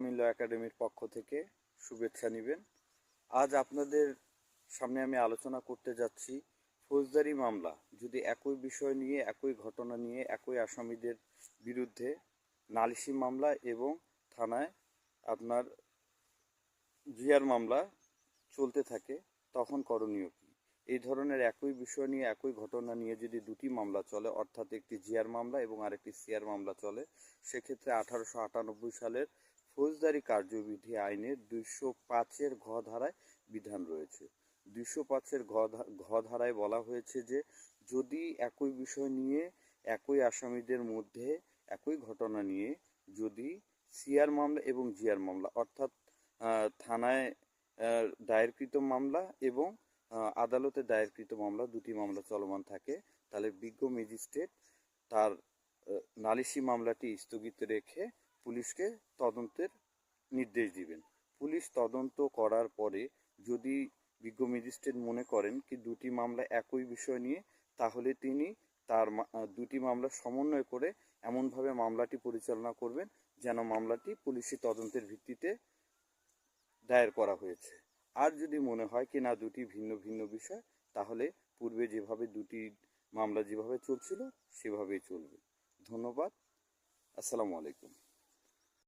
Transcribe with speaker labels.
Speaker 1: মিল্ল একাডেমির পক্ষ থেকে শুভেচ্ছা নেবেন। আজ আপনাদের সামনে আমি আলোচনা করতে যাচ্ছি ফৌজদারি মামলা। যদি একই বিষয় নিয়ে, একই ঘটনা নিয়ে, একই আসামিদের বিরুদ্ধে নালিশি মামলা এবং থানায় আপনার জিয়ার মামলা চলতে থাকে, তখন করণীয় কী? এই ধরনের একই বিষয় নিয়ে, একই ঘটনা নিয়ে যদি দুটি মামলা চলে, অর্থাৎ একটি জিয়ার মামলা এবং আরেকটি সিয়ার মামলা চলে, সেক্ষেত্রে আঠারোশো আটানব্বই সালের ফৌজদারি কার্যবিধি আইনের দুইশো পাঁচের ঘ ধারায় বিধান রয়েছে। দুইশো পাঁচের ঘ ধারায় বলা হয়েছে যে, যদি একই বিষয় নিয়ে একই আসামিদের মধ্যে একই ঘটনা নিয়ে যদি সিআর মামলা এবং জিআর মামলা অর্থাৎ থানায় দায়েরকৃত মামলা এবং আদালতে দায়েরকৃত মামলা দুটি মামলা চলমান থাকে, তাহলে বিজ্ঞ ম্যাজিস্ট্রেট তার নালিশি মামলাটি স্থগিত রেখে পুলিশকে তদন্তের নির্দেশ দিবেন। পুলিশ তদন্ত করার পরে যদি বিজ্ঞ ম্যাজিস্ট্রেট মনে করেন কি দুটি মামলা একই বিষয় নিয়ে, তাহলে তিনি তার দুটি মামলা সমন্বয় করে এমনভাবে মামলাটি পরিচালনা করবেন যেন মামলাটি পুলিশি তদন্তের ভিত্তিতে দায়ের করা হয়েছে। আর যদি মনে হয় কি না দুটি ভিন্ন ভিন্ন বিষয়, তাহলে পূর্বে যেভাবে দুটি মামলা যেভাবে চলছিল, সেভাবেই চলবে। ধন্যবাদ। আসসালামু আলাইকুম।